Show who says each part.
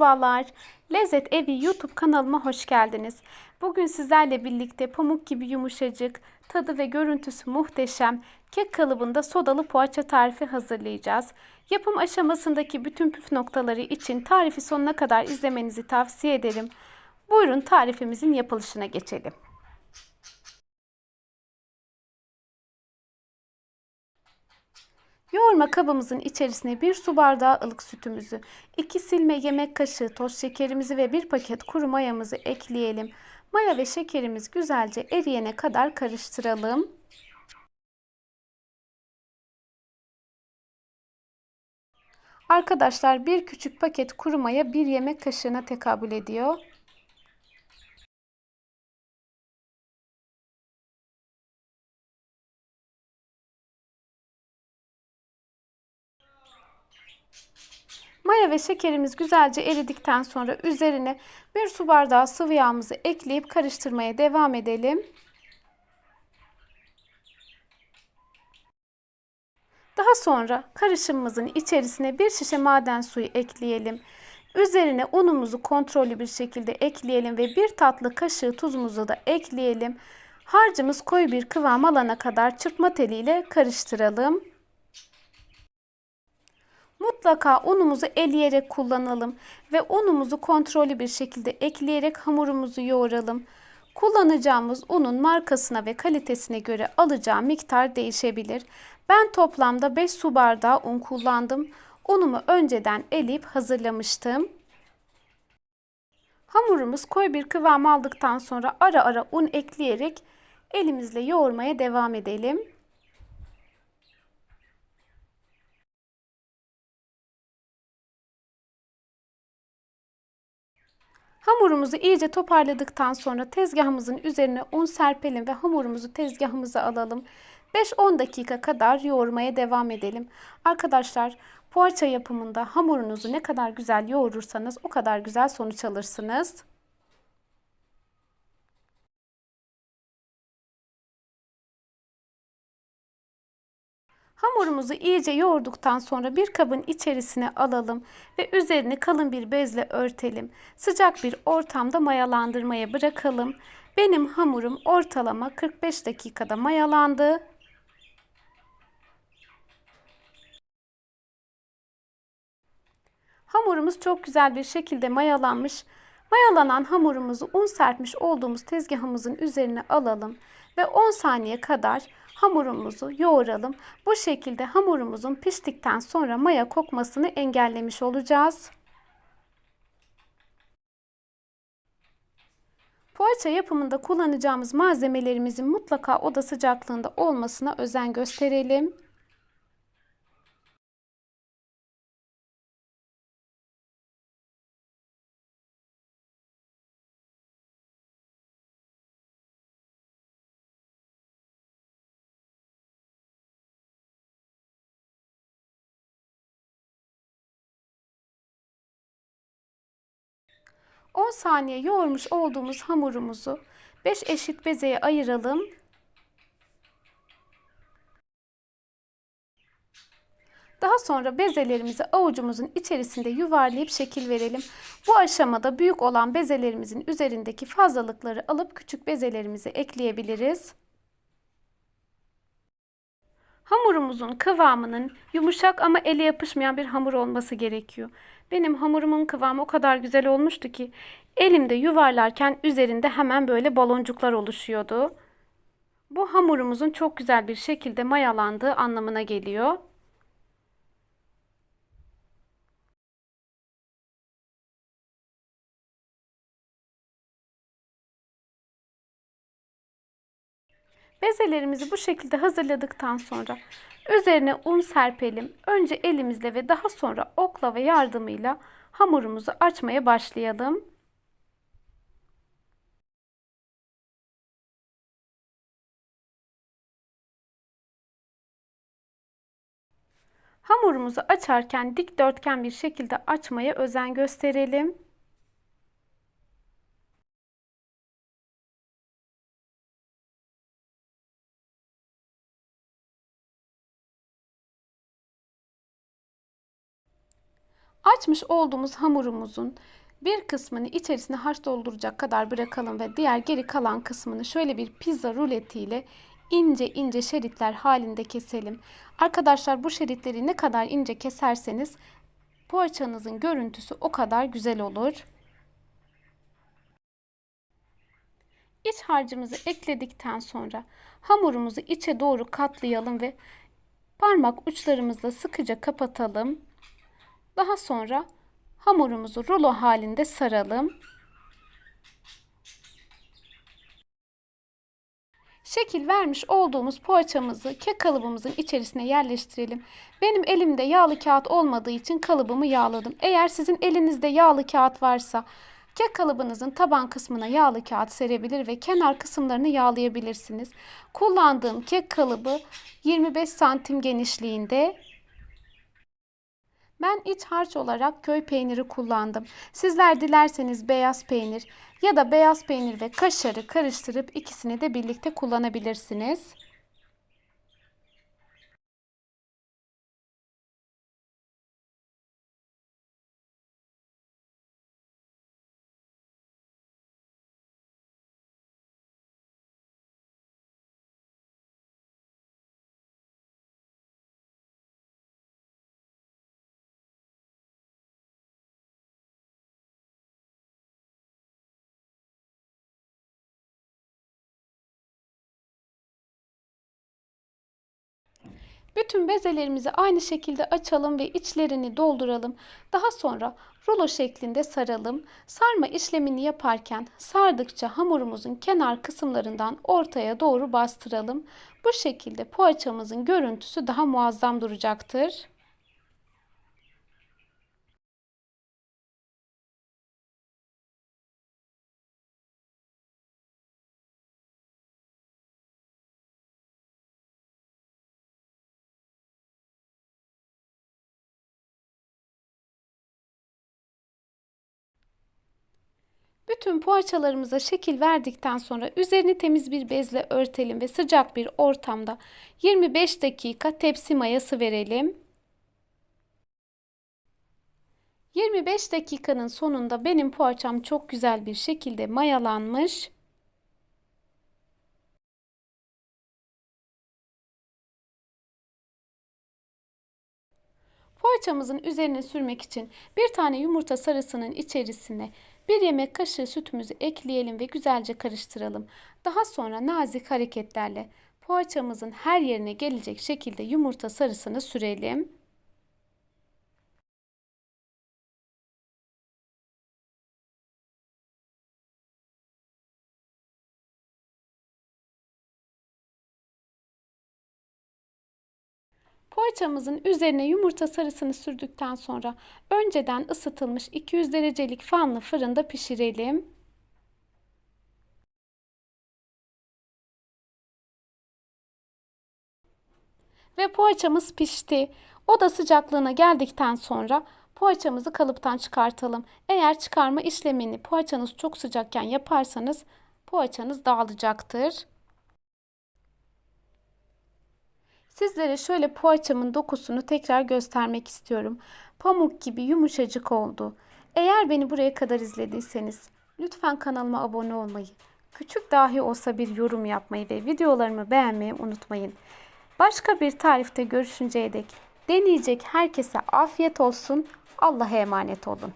Speaker 1: Merhabalar. Lezzet Evi YouTube kanalıma hoş geldiniz. Bugün sizlerle birlikte pamuk gibi yumuşacık, tadı ve görüntüsü muhteşem kek kalıbında sodalı poğaça tarifi hazırlayacağız. Yapım aşamasındaki bütün püf noktaları için tarifi sonuna kadar izlemenizi tavsiye ederim. Buyurun tarifimizin yapılışına geçelim. Yoğurma kabımızın içerisine bir su bardağı ılık sütümüzü, 2 silme yemek kaşığı toz şekerimizi ve bir paket kuru mayamızı ekleyelim. Maya ve şekerimiz güzelce eriyene kadar karıştıralım. Arkadaşlar bir küçük paket kuru maya bir yemek kaşığına tekabül ediyor. Maya ve şekerimiz güzelce eridikten sonra üzerine bir su bardağı sıvı yağımızı ekleyip karıştırmaya devam edelim. Daha sonra karışımımızın içerisine bir şişe maden suyu ekleyelim. Üzerine unumuzu kontrollü bir şekilde ekleyelim ve bir tatlı kaşığı tuzumuzu da ekleyelim. Harcımız koyu bir kıvam alana kadar çırpma teliyle karıştıralım. Mutlaka unumuzu eleyerek kullanalım ve unumuzu kontrollü bir şekilde ekleyerek hamurumuzu yoğuralım. Kullanacağımız unun markasına ve kalitesine göre alacağı miktar değişebilir. Ben toplamda 5 su bardağı un kullandım. Unumu önceden eleyip hazırlamıştım. Hamurumuz koyu bir kıvam aldıktan sonra ara ara un ekleyerek elimizle yoğurmaya devam edelim. Hamurumuzu iyice toparladıktan sonra tezgahımızın üzerine un serpelim ve hamurumuzu tezgahımıza alalım. 5-10 dakika kadar yoğurmaya devam edelim. Arkadaşlar poğaça yapımında hamurunuzu ne kadar güzel yoğurursanız o kadar güzel sonuç alırsınız. Hamurumuzu iyice yoğurduktan sonra bir kabın içerisine alalım ve üzerini kalın bir bezle örtelim. Sıcak bir ortamda mayalandırmaya bırakalım. Benim hamurum ortalama 45 dakikada mayalandı. Hamurumuz çok güzel bir şekilde mayalanmış. Mayalanan hamurumuzu un serpmiş olduğumuz tezgahımızın üzerine alalım ve 10 saniye kadar hamurumuzu yoğuralım. Bu şekilde hamurumuzun piştikten sonra maya kokmasını engellemiş olacağız. Poğaça yapımında kullanacağımız malzemelerimizin mutlaka oda sıcaklığında olmasına özen gösterelim. On saniye yoğurmuş olduğumuz hamurumuzu 5 eşit bezeye ayıralım. Daha sonra bezelerimizi avucumuzun içerisinde yuvarlayıp şekil verelim. Bu aşamada büyük olan bezelerimizin üzerindeki fazlalıkları alıp küçük bezelerimize ekleyebiliriz. Hamurumuzun kıvamının yumuşak ama ele yapışmayan bir hamur olması gerekiyor. Benim hamurumun kıvamı o kadar güzel olmuştu ki elimde yuvarlarken üzerinde hemen böyle baloncuklar oluşuyordu. Bu hamurumuzun çok güzel bir şekilde mayalandığı anlamına geliyor. Bezelerimizi bu şekilde hazırladıktan sonra üzerine un serpelim. Önce elimizle ve daha sonra oklava yardımıyla hamurumuzu açmaya başlayalım. Hamurumuzu açarken dikdörtgen bir şekilde açmaya özen gösterelim. Açmış olduğumuz hamurumuzun bir kısmını içerisine harç dolduracak kadar bırakalım ve diğer geri kalan kısmını şöyle bir pizza ruletiyle ince ince şeritler halinde keselim. Arkadaşlar bu şeritleri ne kadar ince keserseniz poğaçanızın görüntüsü o kadar güzel olur. İç harcımızı ekledikten sonra hamurumuzu içe doğru katlayalım ve parmak uçlarımızla sıkıca kapatalım. Daha sonra hamurumuzu rulo halinde saralım. Şekil vermiş olduğumuz poğaçamızı kek kalıbımızın içerisine yerleştirelim. Benim elimde yağlı kağıt olmadığı için kalıbımı yağladım. Eğer sizin elinizde yağlı kağıt varsa kek kalıbınızın taban kısmına yağlı kağıt serebilir ve kenar kısımlarını yağlayabilirsiniz. Kullandığım kek kalıbı 25 santim genişliğinde ben iç harç olarak köy peyniri kullandım. Sizler dilerseniz beyaz peynir ya da beyaz peynir ve kaşarı karıştırıp ikisini de birlikte kullanabilirsiniz. Bütün bezelerimizi aynı şekilde açalım ve içlerini dolduralım. Daha sonra rulo şeklinde saralım. Sarma işlemini yaparken sardıkça hamurumuzun kenar kısımlarından ortaya doğru bastıralım. Bu şekilde poğaçamızın görüntüsü daha muazzam duracaktır. Bütün poğaçalarımıza şekil verdikten sonra üzerini temiz bir bezle örtelim ve sıcak bir ortamda 25 dakika tepsi mayası verelim. 25 dakikanın sonunda benim poğaçam çok güzel bir şekilde mayalanmış. Poğaçamızın üzerine sürmek için bir tane yumurta sarısının içerisine bir yemek kaşığı sütümüzü ekleyelim ve güzelce karıştıralım. Daha sonra nazik hareketlerle poğaçamızın her yerine gelecek şekilde yumurta sarısını sürelim. Poğaçamızın üzerine yumurta sarısını sürdükten sonra önceden ısıtılmış 200 derecelik fanlı fırında pişirelim. Ve poğaçamız pişti. Oda sıcaklığına geldikten sonra poğaçamızı kalıptan çıkartalım. Eğer çıkarma işlemini poğaçanız çok sıcakken yaparsanız poğaçanız dağılacaktır. Sizlere şöyle poğaçamın dokusunu tekrar göstermek istiyorum. Pamuk gibi yumuşacık oldu. Eğer beni buraya kadar izlediyseniz lütfen kanalıma abone olmayı, küçük dahi olsa bir yorum yapmayı ve videolarımı beğenmeyi unutmayın. Başka bir tarifte görüşünceye dek deneyecek herkese afiyet olsun. Allah'a emanet olun.